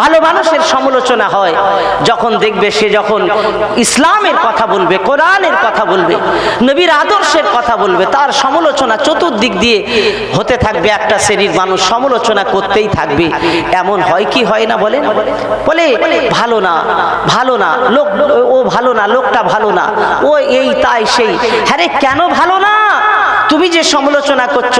ভালো মানুষের সমালোচনা হয়। যখন দেখবে সে যখন ইসলামের কথা বলবে, কোরআনের কথা বলবে, নবীর আদর্শের কথা বলবে, তার সমালোচনা চতুর্দিক দিয়ে হতে থাকবে, একটা শ্রেণির মানুষ সমালোচনা করতেই থাকবে। এমন হয় কি হয় না বলে বলে, ভালো না ভালো না, লোক, ও ভালো না, লোকটা ভালো না, ও এই তাই সেই। হ্যাঁ কেন ভালো না? তুমি যে সমালোচনা করছ,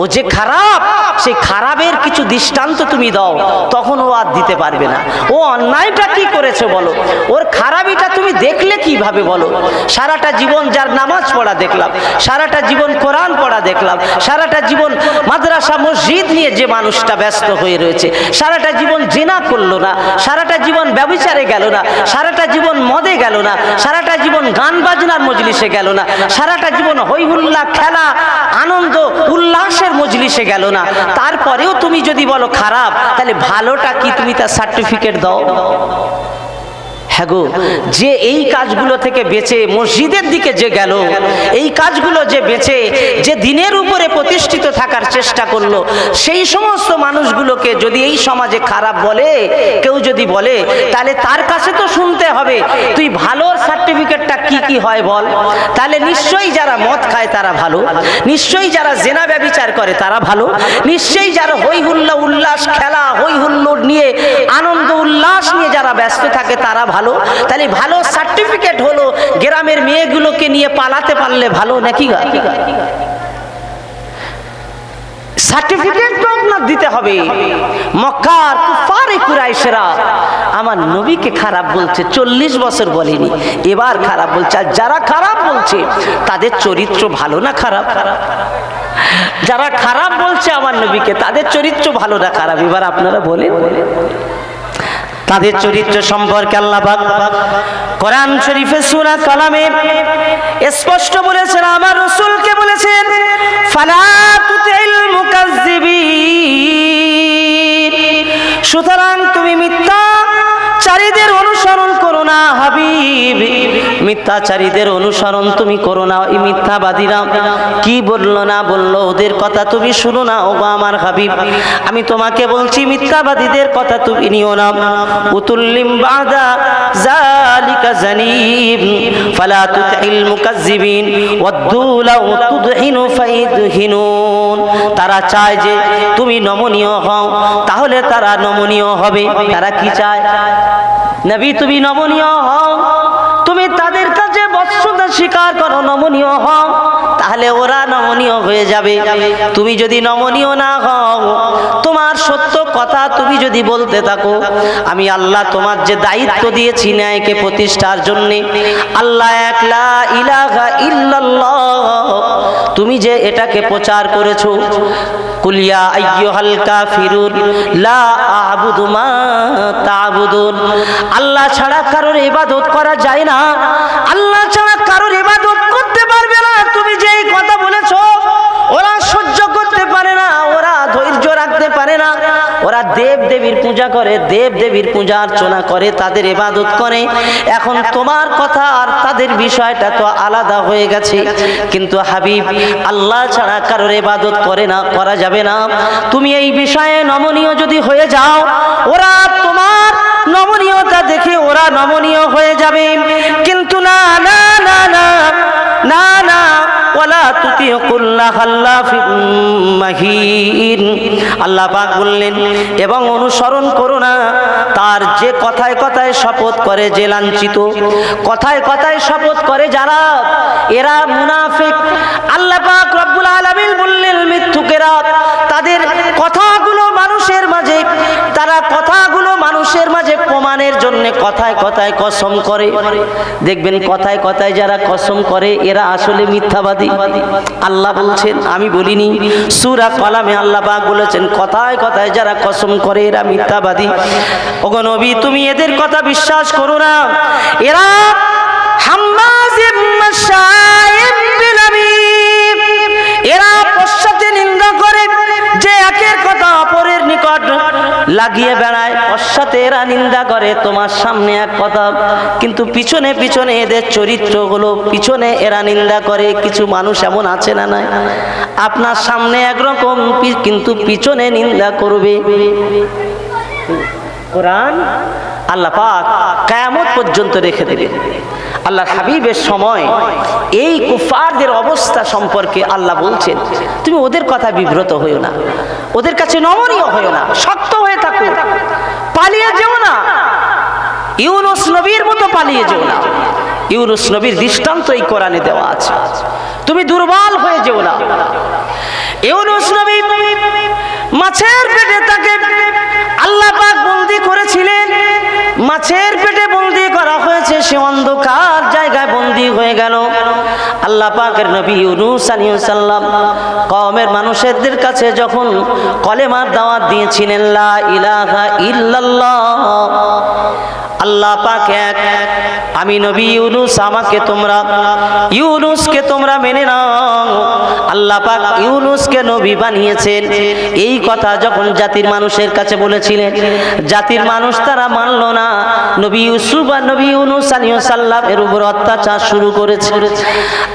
ও যে খারাপ, সেই খারাপের কিছু দৃষ্টান্ত তুমি দাও, তখন ও আর দিতে পারবে না। ও অন্যায়টা কি করেছে বলো? ওর খারাপিটা তুমি দেখলে কীভাবে বলো? সারাটা জীবন যার নামাজ পড়া দেখলাম, সারাটা জীবন কোরআন পড়া দেখলাম, সারাটা জীবন মাদ্রাসা, মসজিদ নিয়ে যে মানুষটা ব্যস্ত হয়ে রয়েছে, সারাটা জীবন জেনা করল না, সারাটা জীবন ব্যবচারে গেল না, সারাটা জীবন মদে গেল না, সারাটা জীবন গান বাজনার মজলিসে গেল না, সারাটা জীবন হই হুল্লা খেলা আনন্দ, উল্লাসের মজলিসে গেল না। তারপরেও তুমি যদি বলো খারাপ, তাহলে ভালোটা কি তুমি তার সার্টিফিকেট দাও? হ্যাঁ গো, যে এই কাজগুলো থেকে বেঁচে মসজিদের দিকে যে গেল, এই কাজগুলো যে বেঁচে, যে দিনের উপরে প্রতিষ্ঠিত থাকার চেষ্টা করল, সেই সমস্ত মানুষগুলোকে যদি এই সমাজে খারাপ বলে, কেউ যদি বলে, তাহলে তার কাছে তো শুনতে হবে, তুই ভালো সার্টিফিকেটটা কি কি হয় বল? তাহলে নিশ্চয়ই যারা মদ খায় তারা ভালো, নিশ্চয়ই যারা জেনা ব্যবিচার করে তারা ভালো, নিশ্চয়ই যারা হই হুল্লা উল্লাস, খেলা হই হুল্লোড় নিয়ে, আনন্দ উল্লাস নিয়ে যারা ব্যস্ত থাকে তারা ভালো তাহলে ভালো সার্টিফিকেট হলো, গ্রামের মেয়েগুলোকে নিয়ে পালাতে পারলে ভালো নাকি সার্টিফিকেট তো আপনার দিতে হবে। মক্কার কুফারে কুরাইশেরা। আমার নবীকে খারাপ বলছে, চল্লিশ বছর বলেনি। এবার খারাপ বলছে, আর যারা খারাপ বলছে, তাদের চরিত্র ভালো না খারাপ? যারা খারাপ বলছে আমার নবীকে, তাদের চরিত্র ভালো না খারাপ? এবার আপনারা বলেন। তাদের চরিত্র সম্পর্কে আল্লাহ পাক কোরআন শরীফে সূরা কালামে স্পষ্ট বলেছেন, আমার রসুলকে বলেছেন সুতরাং তুমি মিথ্যা চারিদের অনুসরণ করো না, হাবিব। মিথ্যাচারীদের অনুসরণ তুমি করো না, এই মিথ্যাবাদীরা। কি বলল, না বলল, ওদের কথা তুমি শুনো না, ও আমার হাবিব। আমি তোমাকে বলছি, মিথ্যাবাদীদের কথা তুমি নিও না। উতুল্লিম বাদা জালিকা জানিব, ফালা তুতিল মুকাজ্জিবিন, ওয়াদ্দু লাউ তুদহিনু ফাইদহিনুন। তারা চায় যে তুমি নমনীয় হও, তাহলে তারা নমনীয় হবে। তারা কি চায়? নবী, তুমি নমনীয় হও। তুমি তাদের কাছে বৎসতা স্বীকার করো, নমনীয় হও। তাহলে ওরা নমনীয় হয়ে যাবে। তুমি যদি নমনীয় না হও, তোমার সত্য কথা তুমি যদি বলতে থাকো, আমি আল্লাহ তোমার যে দায়িত্ব দিয়েছি ন্যায়কে প্রতিষ্ঠার জন্যে, আল্লাহ একলা ইলাহা ইল্লাল্লাহ তুমি যে এটাকে প্রচার করেছ কুলিয়া আইয়ুহাল কাফিরুন, লা আবুদু মা তাবুদুন। আল্লাহ ছাড়া কারোর ইবাদত করা যায় না। আল্লাহ ছাড়া দেব দেবীর পূজা করে দেব দেবীর পূজা অর্চনা করে, তাদের ইবাদত করে। এখন তোমার কথা আর তাদের বিষয়টা তো আলাদা হয়ে গেছে। কিন্তু হাবিব, আল্লাহ ছাড়া কারোর ইবাদত করে না, করা যাবে না। তুমি এই বিষয়ে নমনীয় যদি হয়ে যাও, ওরা তোমার নমনীয়তা দেখে ওরা নমনীয় হয়ে যাবে। কিন্তু না পাক বললেন, এবং অনুসরণ করো না। তার যে কথায় কথায় শপথ করে যে লাঞ্ছিত, কথায় কথায় শপথ করে যারা, এরা মুনাফিক। আল্লাহ কথাগুলো মানুষের মাঝে, তারা কথাগুলো মানুষের মাঝে প্রমাণের কথায় কথায় কসম করে। দেখবেন কথায় কথায় যারা কসম করে, এরা আসলে মিথ্যাবাদী। আল্লাহ বলছেন, আমি বলিনি, সুরা কলামে আল্লাহ পাক বলেছেন, কথায় কথায় যারা কসম করে, এরা মিথ্যাবাদী। ওগো নবী, তুমি এদের কথা বিশ্বাস করো না। এরা লাগিয়ে বেড়ায় পশ্চাতে এরা নিন্দা করে, তোমার সামনে এক কথা। কিন্তু পিছনে পিছনে এদের চরিত্রগুলো, পিছনে এরা নিন্দা করে, কিছু মানুষ এমন আছে না নাই? আপনার সামনে একরকম কিন্তু পিছনে নিন্দা করবে। কোরআন, আল্লাহ পর্যন্ত রেখে দেবে। আল্লাহ হাবিবের সময় এই কুফারদের অবস্থা সম্পর্কে আল্লাহ বলছেন, তুমি ওদের কথা বিব্রত হইও না। ওদের কাছে নমনীয় হইও না। শক্ত হয়ে থাকো। পালিয়ে যেও না। ইউনুস নবীর মতো পালিয়ে যেও না। ইউনুস নবীর দৃষ্টান্ত এই কোরআনে দেওয়া আছে। তুমি দুর্বল হয়ে যেও না। ইউনুস নবী মাছের পেটে তাকে আল্লাহ পাক বন্দি করেছিলেন। মাছের পেটে বন্দি করা হয়েছে, সে অন্ধকার জায়গায় বন্দি হয়ে গেল। আল্লাহ পাকের নবী ইউনুস আলাইহিস সালাম কওমের মানুষদের কাছে যখন কলেমার দাওয়াত দিয়েছিলেন, লা ইলাহা ইল্লাল্লাহ আল্লাহ পাক এক, আমি নবী ইউনুস, আমাকে তোমরা, ইউনুসকে তোমরা মেনে নাও। আল্লাহ পাক ইউনুসকে নবী বানিয়েছেন। এই কথা যখন জাতির মানুষের কাছে বলেছিলেন, জাতির মানুষ তারা মানলো না। নবী ইউসুফ আর নবী ইউনুস আলাইহিস সাল্লাম এর উপর অত্যাচার শুরু করেছে।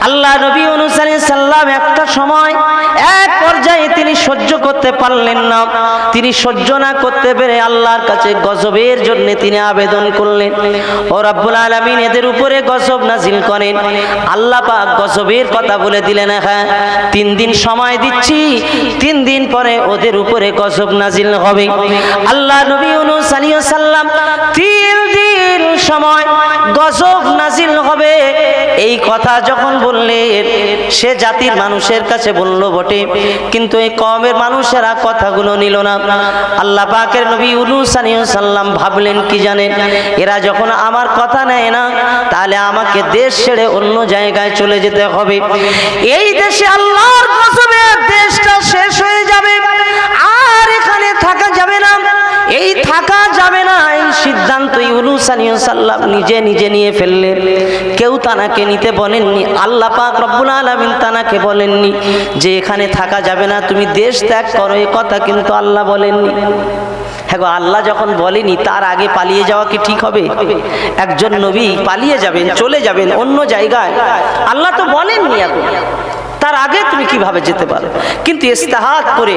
আল্লাহ নবী ইউনুস আলাইহিস সাল্লাম একটা সময় এক পর্যায়ে তিনি সহ্য করতে পারলেন না। তিনি সহ্য না করতে পেরে আল্লাহর কাছে গজবের জন্য তিনি আবেদন করলেন। ও রব্বুল আলামিন এদের উপরে গজব নাজিল করেন। আল্লাহ পাক গজবের কথা বলে দিলেন হ্যাঁ তিন দিন সময় দিচ্ছি, তিন দিন পরে ওদের উপরে গজব নাজিল হবে। আল্লাহ নবী ইউনুস সাল্লাম তিন দিন সময় গজব নাজিল হবে। এই কথা যখন বললেন সে জাতির মানুষের কাছে বলল, বটে। কিন্তু এই কমের মানুষেরা কথাগুলো নিল না। আল্লাহ পাকের নবী আলাইহিস সাল্লাম ভাবলেন, কি জানেন এরা যখন আমার কথা নেয় না, তাহলে আমাকে দেশ ছেড়ে অন্য জায়গায় চলে যেতে হবে। এই দেশে আল্লাহর দেশটা শেষ হয়ে যাবে, আর এখানে থাকা যাবে না। এই থাকা যাবে না, এই সিদ্ধান্ত ইউনুস নিজে নিজে নিয়ে ফেললেন। কেউ তানাকে নিতে বলেননি, আল্লাহ পাক রব্বুল আলামিন তানাকে বলেননি যে এখানে থাকা যাবে না, তুমি দেশ ত্যাগ করো এই কথা কিন্তু আল্লাহ বলেননি। হ্যাঁ আল্লাহ যখন বলেনি, তার আগে পালিয়ে যাওয়া কি ঠিক হবে? একজন নবী পালিয়ে যাবেন, চলে যাবেন অন্য জায়গায়। আল্লাহ তো বলেননি এখন। তার আগে তুমি কীভাবে যেতে পারো? কিন্তু ইস্তেহাত করে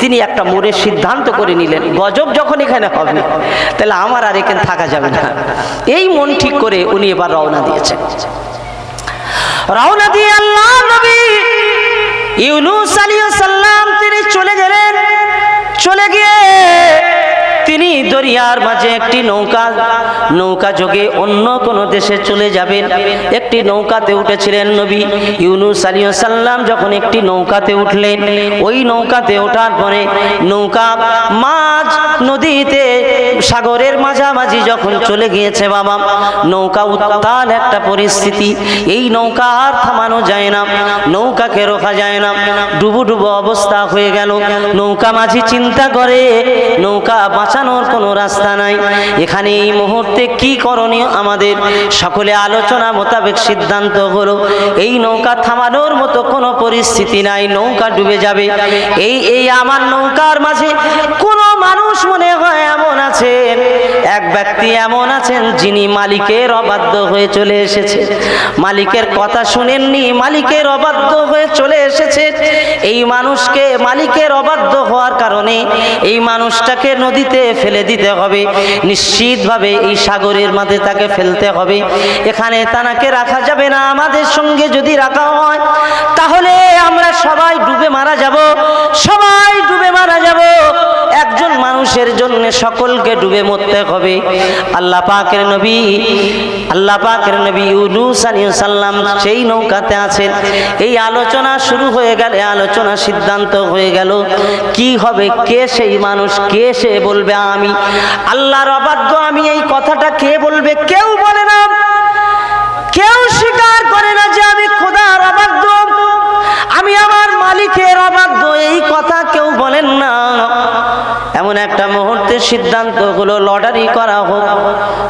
তিনি একটা মোড়ের সিদ্ধান্ত করে নিলেন, গজব যখন এখানে হবে, তাহলে আমার আর এখানে থাকা যাবে না। এই মন ঠিক করে উনি এবার রওনা দিয়েছেন। রওনা দিয়ে আল্লাহ নবী ইউনুস আলাইহিস সালাম তিনি চলে গেলেন। চলে গিয়ে তিনি দরিয়ার মাঝে একটি নৌকা নৌকা যোগে অন্য কোন দেশে চলে যাবেন। একটি নৌকাতে উঠেছিলেন নবী ইউনুস আলাইহিস সালাম যখন একটি নৌকাতে উঠলেন, ওই নৌকাতে ওঠার পরে নৌকা মাঝ নদীতে, সাগরের মাঝামাঝি যখন চলে গিয়েছে বাবা, নৌকা উত্তাল একটা পরিস্থিতি। এই নৌকা আর থামানো যায় না, নৌকাকে রোখা যায় না। ডুবু ডুবু অবস্থা হয়ে গেল। নৌকা মাঝি চিন্তা করে, নৌকা বাঁচানোর কোনো রাস্তা নাই। এখানে এই মুহূর্তে কি করণীয় আমাদের? সকলে আলোচনা মোতাবেক সিদ্ধান্ত হলো এই নৌকা থামানোর মতো কোনো পরিস্থিতি নাই, নৌকা ডুবে যাবে। এই এই আমার নৌকার মাঝে কোনো মানুষ মনে হয় এমন আছেন। এক ব্যক্তি এমন আছেন যিনি মালিকের অবাধ্য হয়ে চলে এসেছে। মালিকের কথা শুনেননি, মালিকের অবাধ্য হয়ে চলে এসেছে। এই মানুষকে মালিকের অবাধ্য হওয়ার কারণে এই মানুষটাকে নদীতে ফেলে দিতে হবে। নিশ্চিতভাবে এই সাগরের মাঝে তাকে ফেলতে হবে। এখানে তানাকে রাখা যাবে না, আমাদের সঙ্গে যদি রাখা হয়, তাহলে আমরা সবাই ডুবে মারা যাব। সবাই ডুবে মারা যাব। একজন মানুষের জন্য সকলকে ডুবে মরতে হবে। আল্লাহ পাকের নবী, আল্লাহ পাকের নবী ইউনুস আলাইহিস সালাম সেই নৌকাতে আছেন। এই আলোচনা শুরু হয়ে গেলে, আলোচনা সিদ্ধান্ত হয়ে গেল, কি হবে, কে সেই মানুষ, কে সে বলবে আমি? আল্লাহর অবাধ্য আমি এই কথাটা কে বলবে, কেউ বলে না। কেউ স্বীকার করে না যে আমি খোদার অবাধ্য। আমি আমার মালিকের অবাধ্য, এই কথা কেউ বলেন না। এমন একটা মুহূর্তে সিদ্ধান্ত হলো লটারি করা হোক,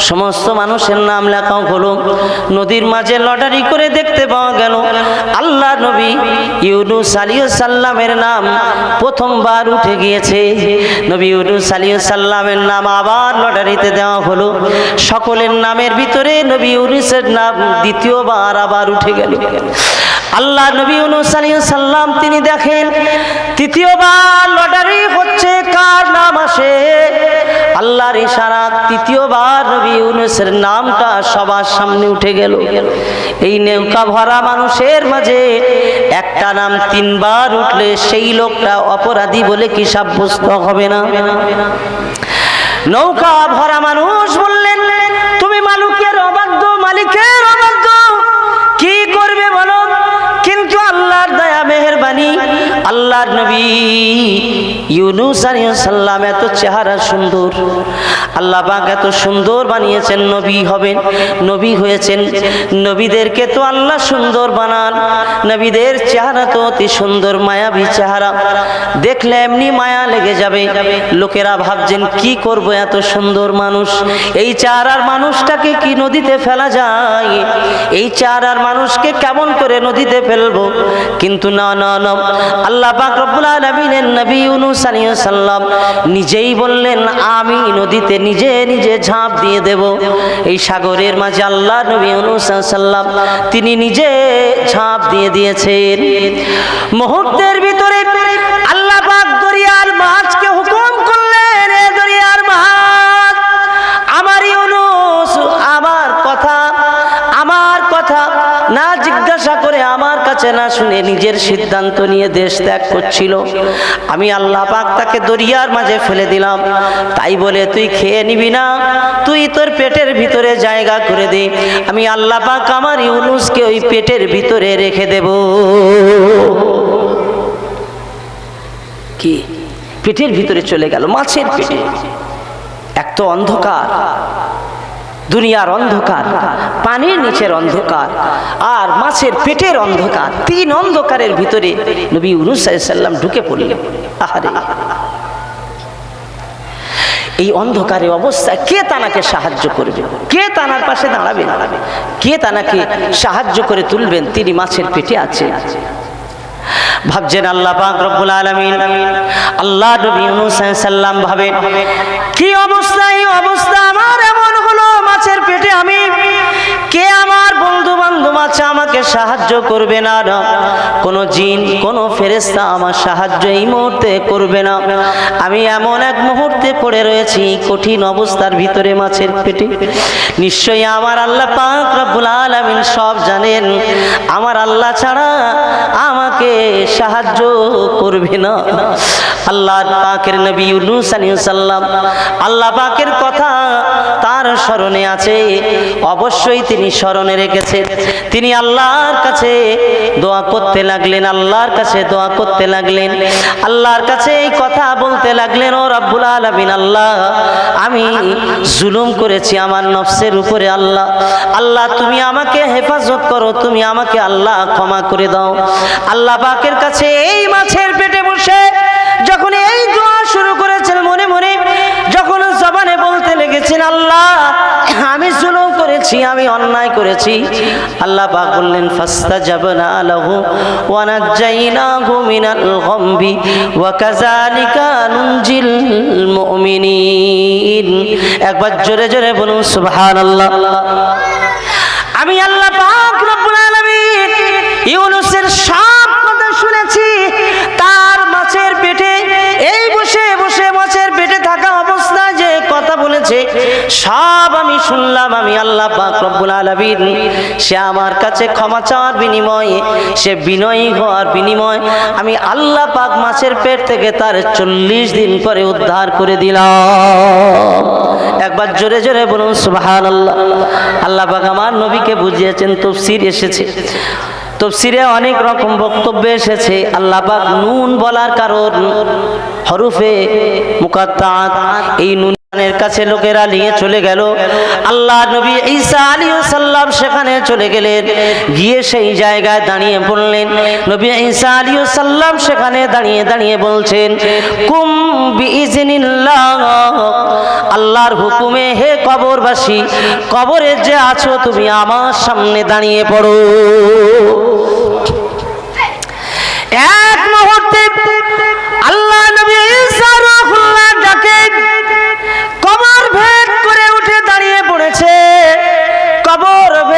সমস্ত মানুষের নাম লেখা হলো নদীর মাঝে লটারি করে দেখতে পাওয়া গেল, আল্লাহ নবী ইউনুস আলিউ সাল্লামের নাম প্রথমবার উঠে গিয়েছে। নবী ইউনুস আলিউ সাল্লামের নাম আবার লটারিতে দেওয়া হলো। সকলের নামের ভিতরে নবী ইউনুসের নাম দ্বিতীয়বার আবার উঠে গেল। আল্লাহ নবী সাল্লাম, তিনি দেখেন তৃতীয়বার লটারি হচ্ছে, কার নাম আসে? আল্লাহর ইশারা, তৃতীয়বার নবী ইউনুসের নামটা সবার সামনে উঠে গেল। এই নৌকা ভরা মানুষের মাঝে একটা নাম তিনবার উঠলে সেই লোকটা অপরাধী বলে কি সাব্যস্ত হবে না? নৌকা ভরা মানুষ বললেন, তুমি মালিকের অবাধ্য মালিকের আল্লাহর নবী ইউনুস আলাইহিস সালাম এত চেহারা সুন্দর। আল্লাহ পাক এত সুন্দর বানিয়েছেন, নবী হবেন, নবী হয়েছেন। নবীদেরকে তো আল্লাহ সুন্দর বানান। নবীদের চেহারা তো অতি সুন্দর, মায়াবী চেহারা। দেখলে এমনি মায়া লেগে যাবে। লোকেরা ভাবছেন, কি করব এত সুন্দর মানুষ? এই চেহারার মানুষটাকে কি নদীতে ফেলা যায়? এই চেহারার মানুষকে কেমন করে নদীতে ফেলব? কিন্তু না না না। আল্লাহ পাক রব্বুল আলামিনের নবী ইউনুস আলাইহিস সালাম নিজেই বললেন, আমি নদীতে নিজে নিজে ঝাঁপ দিয়ে দেব। এই সাগরের মাঝে আল্লাহ নবী সাল্লাম তিনি নিজে ঝাঁপ দিয়ে দিয়েছেন। মুহূর্তের ভিতরে জিজ্ঞাসা করে আমার কাছে না শুনে নিজের সিদ্ধান্ত নিয়ে দেশ ত্যাগ করছিল। আমি আল্লাহ পাক তাকে দরিয়ার মাঝে ফেলে দিলাম। তাই বলে, তুই খেয়ে নিবি না, তুই তোর পেটের ভিতরে জায়গা করে দে। আমি আল্লাহ পাক আমার ইউনুসকে ওই পেটের ভিতরে রেখে দেব। কি? পেটের ভিতরে চলে গেল, মাছের পেটে। এক তো অন্ধকার। দুনিয়ার অন্ধকার, পানির নিচের অন্ধকার, আর মাছের পেটের অন্ধকার, তিন অন্ধকারের ভিতরে নবী ইউনুস সাল্লাম ঢুকে পড়লেন। আহারে। এই অন্ধকারে অবস্থায় কে তানাকে সাহায্য করবে? কে তানার পাশে দাঁড়াবে? কে তানাকে সাহায্য করে তুলবেন? তিনি মাছের পেটে আছেন। ভাবছেন আল্লাহ রব্বুল আলামিন আল্লাহ নবী সাল্লাম ভাবে কি অবস্থা? এই অবস্থা আমার এমন পেটে আমি, কে আমার বন্ধু বান্ধব আছে আমাকে সাহায্য করবে না? কোনো জিন, কোনো ফেরেস্তা আমার সাহায্য এই মুহূর্তে করবে না। আমি এমন এক মুহূর্তে পড়ে রয়েছি, কঠিন অবস্থার ভিতরে মাছের পেটে। নিশ্চয়ই আমার আল্লাহ পাক রব্বুল আলামিন সব জানেন। আমার আল্লাহ ছাড়া আমাকে সাহায্য করবে না। আল্লাহ পাকের নবী ইউনুস আলাইহিস সালাম, আল্লাহ পাকের কথা তার স্মরণে আছে। অবশ্যই তিনি স্মরণে রেখেছেন। তিনি আল্লাহর কাছে দোয়া করতে লাগলেন, আল্লাহর কাছে দোয়া করতে লাগলেন। আল্লাহর কাছে এই কথা বলতে লাগলেন, ও রব্বুল আলামিন, আল্লাহ, আমি জুলুম করেছি আমার নফসের উপরে, আল্লাহ আল্লাহ, তুমি আমাকে হেফাজত করো, তুমি আমাকে আল্লাহ ক্ষমা করে দাও। আল্লাহ পাকের কাছে এই মাছের পেটে বসে যখন এই করেছি, আমি অন্যায় করেছি। আল্লাহ পাক বললেন, ফাস্তাজাবনা লাহু ওয়া নাজ্জাইনাহু মিনাল গামবি ওয়া কাযালিকা নুনজিল মুমিনিন। একবার জোরে জোরে বলুন, সুবহানাল্লাহ। আমি আল্লাহ পাক রব্বুল আলামিন ইউনুসের সব সব আমি শুনলাম, আমি আল্লাহ রব্বুল আলামিন। সে আমার কাছে ক্ষমা চাওয়ার বিনিময়ে, সে বিনয়ী হওয়ার বিনিময় আমি আল্লাহ পাক মাছের পেট থেকে তার চল্লিশ দিন পরে উদ্ধার করে দিলাম। একবার জোরে জোরে বলুন সুবাহান আল্লাহ আল্লাহ পাক আমার নবীকে বুঝিয়েছেন, তফসির এসেছে। তফসিরে অনেক রকম বক্তব্য এসেছে। আল্লাহ পাক নুন বলার কারণ, হরুফে মুকাত্তাত, এই নুন কাছে লোকেরা নিয়ে চলে গেল। আল্লাহ নবী ঈসা আলী সাল্লাম সেখানে চলে গেলেন। গিয়ে সেই জায়গায় দাঁড়িয়ে পড়লেন নবী ঈসা আলী সাল্লাম সেখানে দাঁড়িয়ে দাঁড়িয়ে বলছেন, কুম আল্লাহর হুকুমে হে কবরবাসী, কবরে যে আছো তুমি আমার সামনে দাঁড়িয়ে পড়ো। এক মুহূর্তে আল্লাহ নবী ঈসা রুহুল্লাহ ডাকে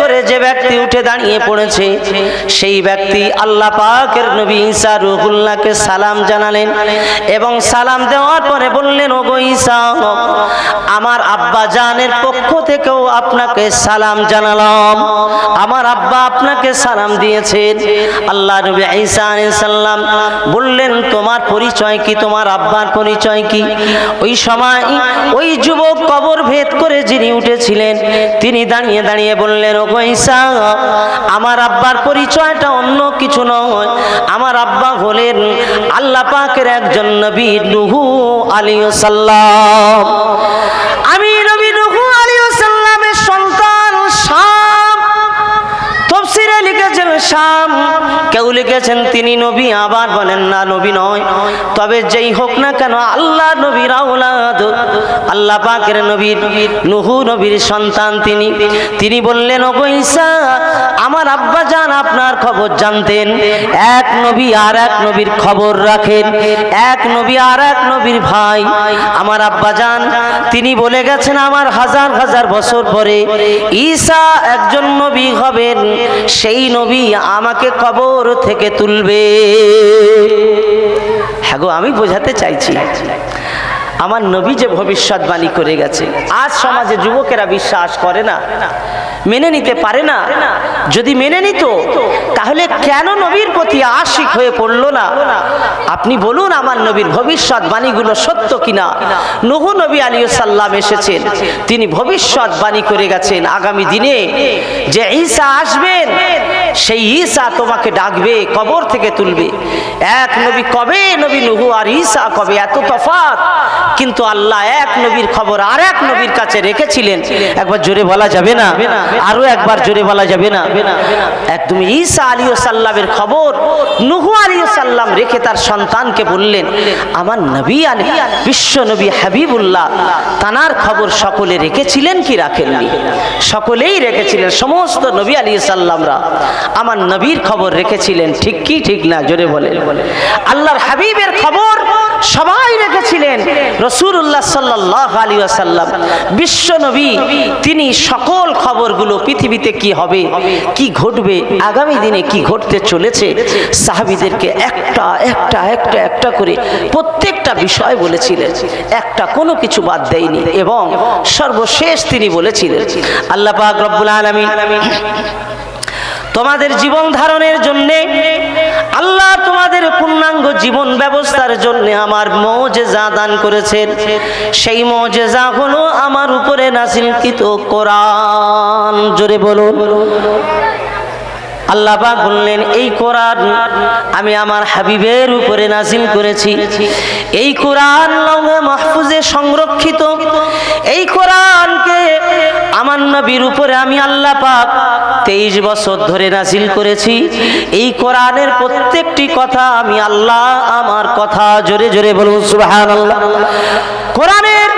করে যে ব্যক্তি উঠে দাঁড়িয়ে পড়েছে, সেই ব্যক্তি আল্লাহ পাকের নবী ঈসা রুহুল্লাহকে সালাম জানালেন এবং সালাম দেওয়ার পরে বললেন, ওগো ঈসা, আমার আব্বা জানের পক্ষ থেকেও আপনাকে সালাম জানালাম। আমার আব্বা আপনাকে সালাম দিয়েছেন। আল্লাহ নবী ঈসা আলাইহিস সালাম বললেন, তোমার পরিচয় কি? তোমার আব্বার পরিচয় কি? ওই সময় ওই যুবক কবর ভেদ করে যিনি উঠেছিলেন, তিনি দাঁড়িয়ে দাঁড়িয়ে বললেন ঈসা আমার আব্বার পরিচয়টা অন্য কিছু নয়। আমার আব্বা হলেন আল্লাহ পাকের একজন নবী নুহু আলী সাল্লাম আমি নবী নুহু আলী সাল্লামের সন্তান শাম। তফসিরে লিখেছেন শাম কেউ লিখেছেন, তিনি নবী আবার বলেন, না, নবী নয়। তবে যেই হোক না কেন, আল্লাহ নবীর আউলাদ আল্লাহ পাকের নবীর নুহু নবীর সন্তান তিনি। তিনি বললেন, ওগো আমার আব্বা জান আপনার খবর জানতেন। এক নবী আর এক নবীর খবর রাখেন। এক নবী আর এক নবীর ভাই। আমার আব্বা জান, তিনি বলে গেছেন, আমার হাজার হাজার বছর পরে ঈসা একজন নবী হবেন। সেই নবী আমাকে কবর থেকে তুলবে। হ্যাঁ গো, আমি বোঝাতে চাইছি, আমার নবী যে ভবিষ্যৎবাণী করে গেছে, আজ সমাজে যুবকেরা বিশ্বাস করে না, মেনে নিতে পারে না। যদি মেনে নিত, তাহলে কেন নবীর প্রতি আশিক হয়ে পড়ল না? আপনি বলুন, আমার নবীর ভবিষ্যৎবাণীগুলো সত্য কিনা? নহু নবী আলী সাল্লাম এসেছেন, তিনি ভবিষ্যৎবাণী করে গেছেন আগামী দিনে, যে ঈসা আসবেন সেই ঈসা তোমাকে ডাকবে, কবর থেকে তুলবে। এক নবী কবে? নবী নুহু আর ঈসা কবে? এত তফাৎ। কিন্তু আল্লাহ এক নবীর খবর আর এক নবীর কাছে রেখেছিলেন। একবার জোরে বলা যাবে না? আরও একবার জোরে বলা যাবে না? একদম ঈসা আলী সাল্লামের খবর নুহু আলী সাল্লাম রেখে তার সন্তানকে বললেন, আমার নবী আলী বিশ্ব নবী হাবিবুল্লাহ, তানার খবর সকলে রেখেছিলেন কি রাখেননি? সকলেই রেখেছিলেন, সমস্ত নবী আলী সাল্লামরা। আমার নবীর খবর রেখেছিলেন। ঠিক কি, ঠিক না? জোরে বলে আল্লাহর হাবিবের খবর সবাই রেখেছিলেন। রসুল্লাহ সাল্লাহ আলী আসাল্লাম বিশ্ব নবী, তিনি সকল খবরগুলো পৃথিবীতে কি হবে, কি ঘটবে, আগামী দিনে কি ঘটতে চলেছে, সাহাবিদেরকে একটা একটা একটা একটা করে প্রত্যেকটা বিষয় বলেছিলেন। একটা কোনো কিছু বাদ দেয়নি এবং সর্বশেষ তিনি বলেছিলেন, আল্লাহ পাক রব্বুল আলমী তোমাদের জীবন ধারণের জন্যে, আল্লাহ তোমাদের পূর্ণাঙ্গ জীবন ব্যবস্থার জন্য আমার মৌজেজা দান করেছেন। সেই মৌজেজা হলো আমার উপরে নাসিলকৃত কোরআন। জোরে বলুন। আল্লাহ পাক বললেন, এই কোরআন আমি আমার হাবিবের উপরে নাজিল করেছি। এই কোরআন লৌহে মাহফুজে সংরক্ষিত। এই কোরআনকে আমার নবীর উপরে আমি আল্লাহ পাক তেইশ বছর ধরে নাজিল করেছি। এই কোরআনের প্রত্যেকটি কথা আমি আল্লাহ আমার কথা জোরে জোরে বলুন সুবহান আল্লাহ কোরআনের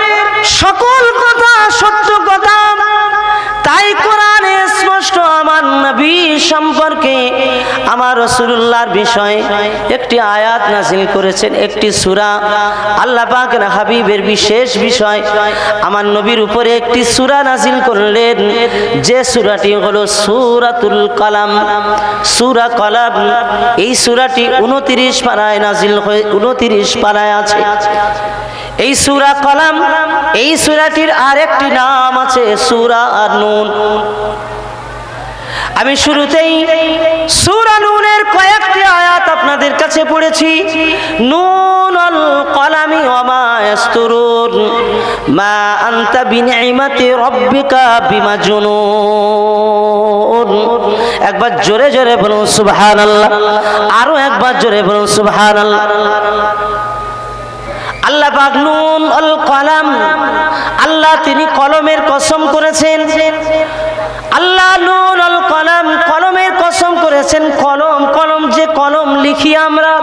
সকল কথা সত্য কথা, তাই কোরআনে স্পষ্ট আমার নবী সম্পর্কে আমার রসুল্লাহর বিষয়ে একটি আয়াত নাজিল করেছেন, একটি সুরা। আল্লাহ পাকের হাবিবের বিশেষ বিষয়, আমার নবীর উপরে একটি সুরা নাজিল করলেন। যে সুরাটি হলো সুরাতুল কালাম। সুরা কলাম, এই সুরাটি উনতিরিশ পাড়ায় নাজিল হয়ে, উনতিরিশ পাড়ায় আছে। এই সুরা কলাম, এই সুরাটির আরেকটি নাম আছে সুরা আর নুন আমি শুরুতেই সুরা নুনের কয়েকটি আয়াত আপনাদের কাছে পড়েছি। নুন আল কলামি ওমা ইয়াসতুরুন, মা আনতা বিনিমাতি রাব্বিকা বিমাজনুন। একবার জোরে জোরে বলুন সুবহানাল্লাহ, আরও একবার জোরে বলুন সুবহানাল্লাহ। আল্লাহ পাক নুন আল কলাম, আল্লাহ তিনি কলমের কসম করেছেন। আল্লাহ নুরুল কলাম কলমের কসম করেছেন, কলম কলম যে কলম লিখি আমরা,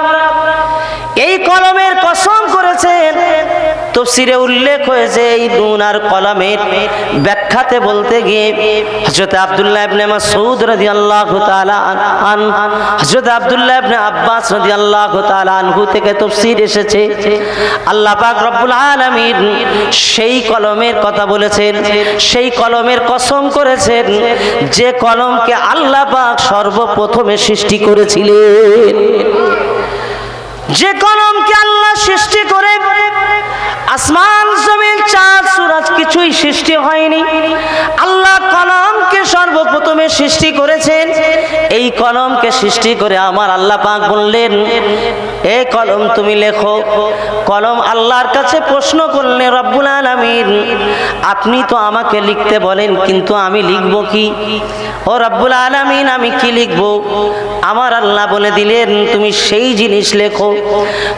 এই কলমের কসম তফসিরে উল্লেখ হয়েছে এই নুন আর কলমের ব্যাখ্যাতে বলতে গিয়ে হজরত আব্দুল্লাহ ইবনে মাসউদ রাদিয়াল্লাহু তাআলা আন হজরত আব্দুল্লাহ ইবনে আব্বাস রাদিয়াল্লাহু তাআলা আনহু থেকে তফসির এসেছে। আল্লাহ পাক রব্বুল আলামিন সেই কলমের কথা বলেছেন, সেই কলমের কসম করেছেন, যে কলমকে আল্লাহ পাক সর্বপ্রথমে সৃষ্টি করেছিলেন। যে কলমকে আল্লাহ সৃষ্টি আসমান, জমিন, চাঁদ, সুরাজ কিছুই সৃষ্টি হয়নি। আল্লাহ কলমকে সর্বপ্রথমে সৃষ্টি করেছেন। এই কলমকে সৃষ্টি করে আমার আল্লাহ পাক বললেন, এ কলম তুমি লেখো। কলম আল্লাহর কাছে প্রশ্ন করলে, রব্বুল আলামিন, আপনি তো আমাকে লিখতে বলেন, কিন্তু আমি লিখব কি? ও রব্বুল আলামিন, আমি কি লিখব? আমার আল্লাহ বলে দিলেন, তুমি সেই জিনিস লেখো।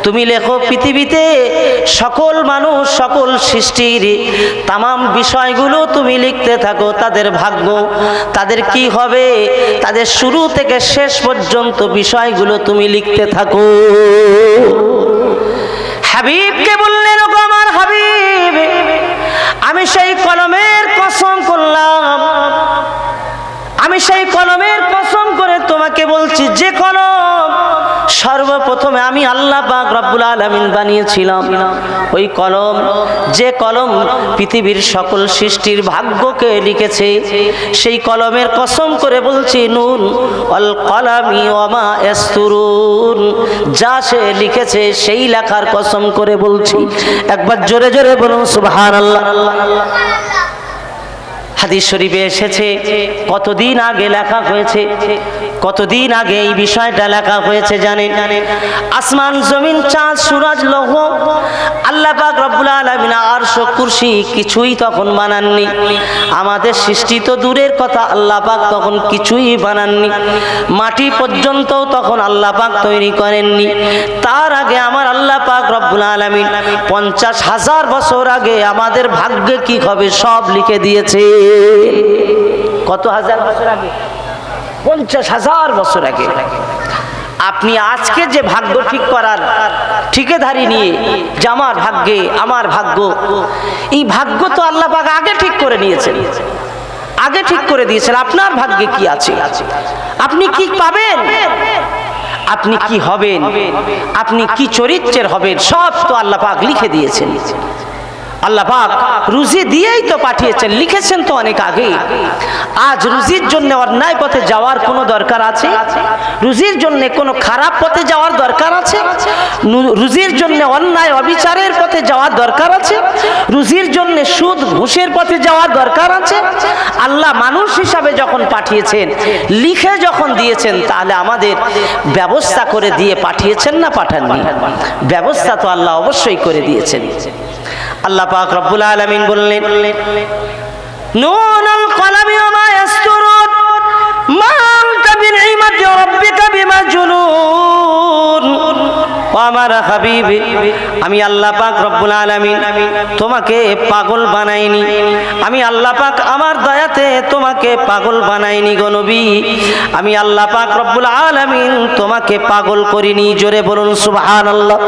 তুমি লেখো পৃথিবীতে সকল মানুষ সকল সৃষ্টির তামাম বিষয়গুলো তুমি লিখতে থাকো, তাদের ভাগ্য, তাদের কি হবে, তাদের শুরু থেকে শেষ পর্যন্ত বিষয়গুলো তুমি লিখতে থাকো। হাবিবকে বললেন, ওগো আমার হাবিব, আমি সেই কলমের কসম করলাম। আমি সেই কলমের কসম করে তোমাকে বলছি, যে কলম সর্বপ্রথমে আমি আল্লাহ পাক রব্বুল আলামিন বানিয়েছিলাম। ওই কলম, যে কলম পৃথিবীর সকল সৃষ্টির ভাগ্যকে লিখেছে, সেই কলমের কসম করে বলছি, নুন, অল কলামি ওমা এস্তুরুন যা সে লিখেছে, সেই লেখার কসম করে বলছি। একবার জোরে জোরে বলুন, সুবহানাল্লাহ। হাদিস শরীফে এসেছে, কতদিন আগে লেখা হয়েছে, কতদিন আগে এই বিষয়টা লেখা হয়েছে জানেন? আসমান, জমিন, চাঁদ, সুরাজ, লৌহ, আল্লাহ পাক রব্বুল আলামিন আরশ কুরসি কিছুই তখন বানাননি। আমাদের সৃষ্টি তো দূরের কথা, আল্লাহ পাক তখন কিছুই বানাননি। মাটি পর্যন্ত তখন আল্লাহ পাক তৈরি করেননি। তার আগে আমার আল্লাহ পাক রব্বুল আলামিন পঞ্চাশ হাজার বছর আগে আমাদের ভাগ্যে কি হবে সব লিখে দিয়েছে। কত হাজার বছর আগে? পঞ্চাশ হাজার বছর আগে। আপনি আজকে যে ভাগ্য ঠিক করার ঠিকেধারি নিয়ে যে আমার ভাগ্যে, আমার ভাগ্য, এই ভাগ্য তো আল্লাহ পাক আগে ঠিক করে নিয়েছেন। আগে ঠিক করে দিয়েছেন। আপনার ভাগ্যে কি আছে? আপনি কি পাবেন? আপনি কি হবেন? আপনি কি চরিত্রের হবেন? সব তো আল্লাহ পাক লিখে দিয়েছেন। আল্লাহ পাক রুজি দিয়েই তো পাঠিয়েছেন, লিখেছেন তো অনেক আগে আজ রুজির জন্য অন্যায় পথে যাওয়ার কোনো দরকার আছে? রুজির জন্য কোনো খারাপ পথে যাওয়ার দরকার আছে? রুজির জন্য অন্যায়, অবিচারের পথে যাওয়ার দরকার আছে? রুজির জন্য সুদ, ঘুষের পথে যাওয়ার দরকার আছে? আল্লাহ মানুষ হিসাবে যখন পাঠিয়েছেন, লিখে যখন দিয়েছেন, তাহলে আমাদের ব্যবস্থা করে দিয়ে পাঠিয়েছেন না পাঠাননি? ব্যবস্থা তো আল্লাহ অবশ্যই করে দিয়েছেন। আল্লাহ পাক রব্বুল আলমিন বললেন নুন আল কলামি মা ইয়াসতুরুন, মা আনতা বিনিমাতি রাব্বিকা বিমাজনুন। আমার হাবিব, আমি আল্লাহ পাক রব্বুল আলামিন তোমাকে পাগল বানাইনি। আমি আল্লাহ পাক আমার দয়াতে তোমাকে পাগল বানাইনি গো আমি আল্লাহ পাক রব্বুল আলামিন তোমাকে পাগল করিনি। জোরে বলুন সুবহানাল্লাহ।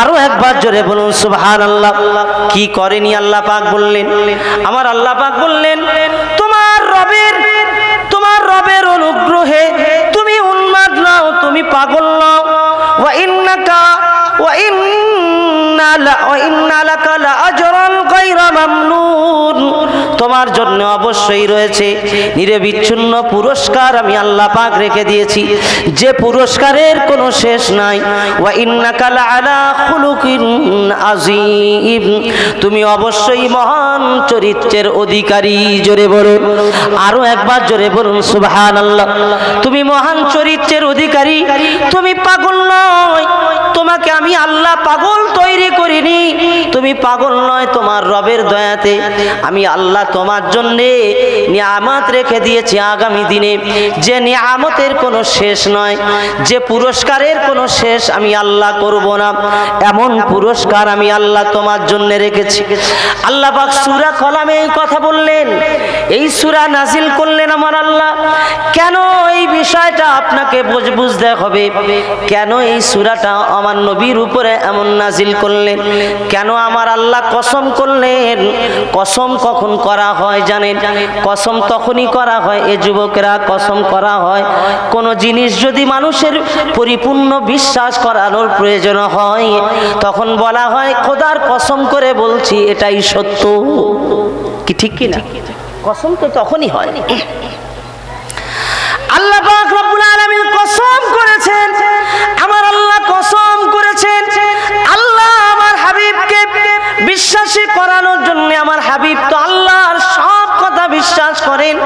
আরও একবার জোরে বলুন সুবহানাল্লাহ। কি করেনি আল্লাহ পাক বললেন? আমার আল্লাহ পাক বললেন, তোমার রবের তোমার রবের অনুগ্রহে তুমি উন্মাদ নাও, তুমি পাগল নাও। ওয়া ইন্নাকা ওয়া ইন্না লা ওয়া ইন্না তোমার জন্য অবশ্যই রয়েছে। নিরবিচ্ছিন্ন পুরস্কার আমি আল্লাহ পাক রেখে দিয়েছি। যে পুরস্কারের কোনো শেষ নাই। ওয়া ইন্নাকা লাআলা খুলুকিন আযীম। তুমি অবশ্যই মহান চরিত্রের অধিকারী, জোরে বলুন আরও একবার জোরে বলুন, সুবহানাল্লাহ। তুমি মহান চরিত্রের অধিকারী, তুমি পাগল নয়। তোমাকে আমি আল্লাহ পাগল তৈরি করিনি। তুমি পাগল নয় তোমার রবের দয়াতে। আমি আল্লাহ তোমার জন্যে নিয়ামত রেখে দিয়েছি আগামী দিনে। যে নিয়ামতের কোনো শেষ নয়, যে পুরস্কারের কোনো শেষ আমি আল্লাহ করব না। এমন পুরস্কার আমি আল্লাহ তোমার জন্য রেখেছি। আল্লাহ পাক সূরা কলামে এই কথা বললেন, এই সূরা নাজিল করলেন আমার আল্লাহ, কেন এই বিষয়টা আপনাকে বুঝ- বুঝতে হবে? কেন এই সূরাটা আমার নবীর উপরে এমন নাজিল করলেন? কেন আমার আল্লাহ কসম করলেন? কসম কখন করা হয় জানেন? কসম তখনই করা হয়, এ যুবকেরা কসম করা হয়। কোন জিনিস যদি মানুষের পরিপূর্ণ বিশ্বাস করানোর প্রয়োজন হয়, তখন বলা হয়, খোদার কসম করে বলছি, এটাই সত্য। কি ঠিক কি না? কসম তো তখনই হয়। আল্লাহ পাক রব্বুল আলামিন কসম করেছেন। আমার আল্লাহ কসম করেছেন। আল্লাহ আমার হাবিবকে বিশ্বাসী করানোর জন্য আমার হাবিব তো আল্লাহর সব বিশ্বাস করেন।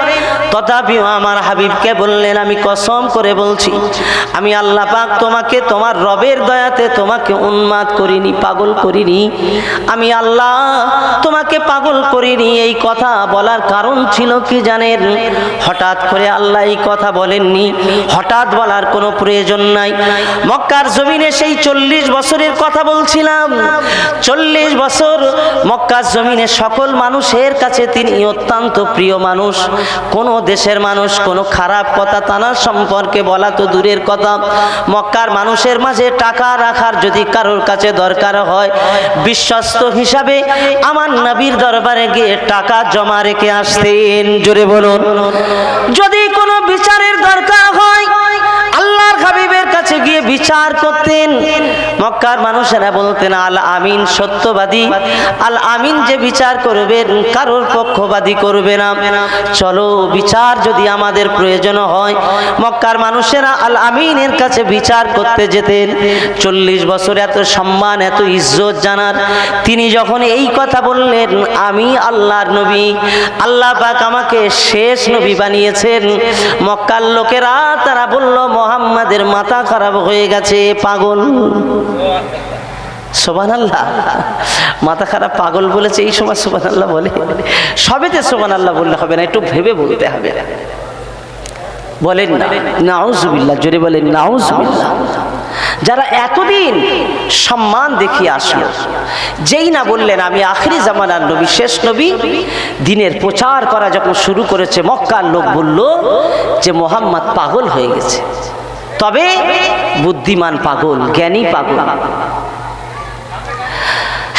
তথাপিও আমার হাবিবকে বললেন, আমি কসম করে বলছি, আমি আল্লাহ পাক তোমাকে, তোমার রবের দয়াতে তোমাকে উন্মাদ করিনি, পাগল করিনি। আমি আল্লাহ তোমাকে পাগল করিনি। এই কথা বলার কারণ ছিল কি জানেন? হঠাৎ করে আল্লাহ এই কথা বলেননি। হঠাৎ বলার কোনো প্রয়োজন নাই। মক্কার জমিনে সেই চল্লিশ বছরের কথা বলছিলাম। চল্লিশ বছর মক্কার জমিনে সকল মানুষের কাছে তিনি অত্যন্ত প্রিয় মানুষ, কোন দেশের মানুষ, কোনো খারাপ কথা তানার সম্পর্কে বলা তো দূরের কথা। মক্কার মানুষের মাঝে টাকা রাখার যদি কারোর কাছে দরকার হয়, বিশ্বস্ত হিসাবে আমার নবীর দরবারে গিয়ে টাকা জমা রেখে আসতেন। জোরে বলুন। যদি কোনো বিচারের দরকার হয়, আল্লাহর হাবিবের কাছে গিয়ে বিচার করতেন। মক্কার মানুষেরা বলতেন, আল আমিন সত্যবাদী। আল আমিন যে বিচার করবেন, কারোর পক্ষবাদী করবে না। চলো, বিচার যদি আমাদের প্রয়োজন হয়। মক্কার মানুষেরা আল আমিনের কাছে বিচার করতে যেতেন। চল্লিশ বছর এত সম্মান, এত ইজ্জত জানার। তিনি যখন এই কথা বললেন, আমি আল্লাহর নবী। আল্লাহ পাক আমাকে শেষ নবী বানিয়েছেন। মক্কার লোকেরা, তারা বলল, মোহাম্মদের মাথা খারাপ হয়ে গেছে, পাগল। সোবান আল্লাহ মাথা খারাপ পাগল বলেছে, এই সময় সোবান আল্লাহ বলে। সবেতে সোবান আল্লাহ বললে হবে না, একটু ভেবে বলতে হবে। বলেন নাউজুবিল্লাহ, জোরে বলেন, নাউজুবিল্লাহ। যারা এতদিন সম্মান দেখিয়ে আসলো, যেই না বললেন, আমি আখরি জামানার নবী, শেষ নবী, দিনের প্রচার করা যখন শুরু করেছে, মক্কার লোক বলল যে, মোহাম্মদ পাগল হয়ে গেছে। তবে বুদ্ধিমান পাগল, জ্ঞানী পাগল।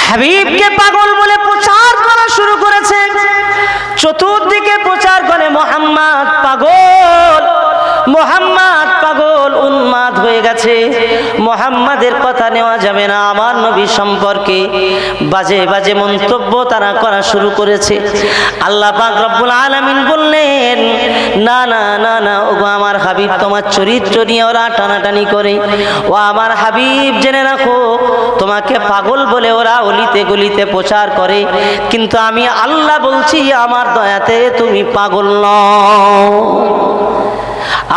হাবিবকে পাগল বলে প্রচার করা শুরু করেছেন। চতুর্দিকে প্রচার করে মোহাম্মদ পাগল। মোহাম্মদ পাগল উন্মাদ হয়ে গেছে। মোহাম্মদের কথা নেওয়া যাবে না আমার নবী সম্পর্কে। বাজে বাজে মন্তব্য তারা করা শুরু করেছে। আল্লাহ পাক রব্বুল আলামিন বললেন, না না না না ওগো আমার হাবিব, তোমার চরিত্র নিয়ে ওরা টানাটানি করে। ও আমার হাবিব, জেনে রাখো, তোমাকে পাগল বলে ওরা অলিতে গলিতে প্রচার করে। কিন্তু আমি আল্লাহ বলছি, আমার দয়াতে তুমি পাগল নও।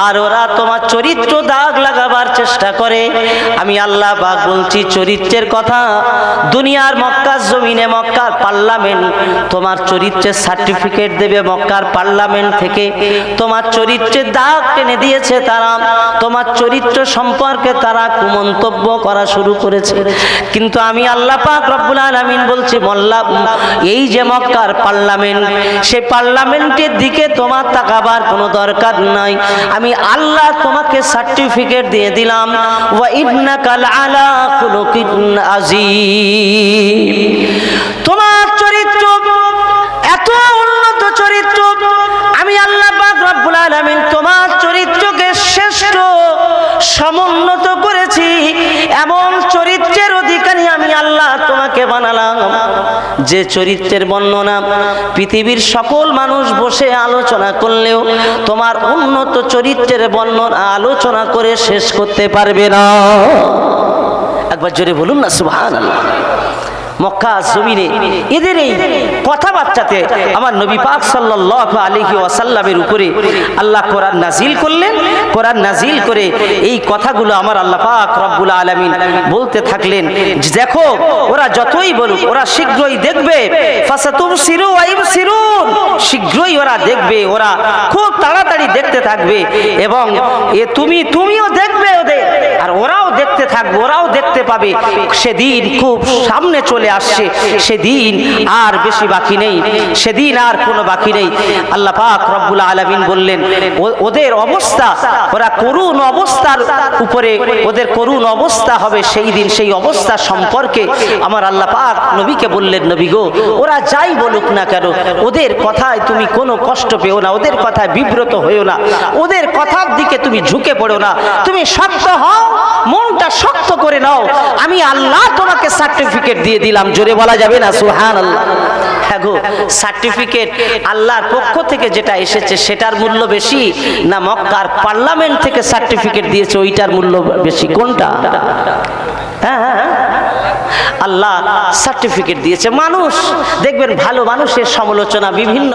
আর ওরা তোমার চরিত্র দাগ লাগাবার চেষ্টা করে। আমি আল্লাহ পাক বলছি, চরিত্রের কথা দুনিয়ার মক্কার জমিনে, মক্কার পার্লামেন্ট, তোমার চরিত্রের সার্টিফিকেট দেবে মক্কার পার্লামেন্ট থেকে। তোমার চরিত্রের দাগ টেনে দিয়েছে তারা, তোমার চরিত্র সম্পর্কে তারা কুমন্তব্য করা শুরু করেছে। কিন্তু আমি আল্লাহ পাক রব্বুল আলামিন বলছি, মোল্লা, এই যে মক্কার পার্লামেন্ট সেই পার্লামেন্টের দিকে তোমার তাকাবার কোনো দরকার নাই। আমি আল্লাহ তোমাকে সার্টিফিকেট দিয়ে দিলাম। ওয়া ইন্নাকা আলা খুলুকিন আযীম। তোমার চরিত্র, এত উন্নত চরিত্র, আমি আল্লাহ পাক রব্বুল আলামিন তোমার চরিত্রকে শ্রেষ্ঠ, সমুন্নত করেছি। এমন চরিত্রের অধিকারী আমি আল্লাহ তোমাকে বানালাম। যে চরিত্রের বর্ণনা, পৃথিবীর সকল মানুষ বসে আলোচনা করলেও তোমার উন্নত চরিত্রের বর্ণনা আলোচনা করে শেষ করতে পারবে না। একবার জোরে বলুন না সুবহান মক্কা জমিনে। এদের এই কথাবার্তাতে আমার নবী পাক সাল্লাল্লাহু আলাইহি ওয়াসাল্লামের উপরে আল্লাহ কোরআন নাজিল করলেন। কোরআন নাজিল করে এই কথাগুলো আমার আল্লাহ পাক রব্বুল আলামিন বলতে থাকলেন দেখো, ওরা যতই বলুক, ওরা শীঘ্রই দেখবে। শীঘ্রই ওরা দেখবে, ওরা খুব তাড়াতাড়ি দেখতে থাকবে এবং এ তুমি, তুমিও দেখবে ওদের। আর ওরাও দেখতে থাকবে, ওরাও দেখতে পাবে। সেদিন খুব সামনে চলে আসছে। সেদিন আর বেশি বাকি নেই। সেদিন আর কোনো বাকি নেই। আল্লাহ পাক রব্বুল আলামিন বললেন ওদের অবস্থা, ওরা করুণ অবস্থার উপরে, ওদের করুণ অবস্থা হবে সেই দিন, সেই অবস্থা সম্পর্কে আমার আল্লাহ পাক নবীকে বললেন, নবী গো, ওরা যাই বলুক না কেন, ওদের কথায় তুমি কোনো কষ্ট পেও না, ওদের কথায় বিব্রত হয়েও না, ওদের কথার দিকে তুমি ঝুঁকে পড়ো না, তুমি শক্ত হও মনটা শক্ত করে নাও। আমি আল্লাহ তোমাকে সার্টিফিকেট দিয়ে দিলাম। জোরে বলা যাবে না? সুহান আল্লাহ সার্টিফিকেট আল্লাহর পক্ষ থেকে যেটা এসেছে সেটার মূল্য বেশি না মক্কার পার্লামেন্ট থেকে সার্টিফিকেট দিয়েছে ওইটার মূল্য বেশি? কোনটা? হ্যাঁ হ্যাঁ হ্যাঁ। আল্লাহ সার্টিফিকেট দিয়েছে। মানুষ, দেখবেন ভালো মানুষের সমালোচনা বিভিন্ন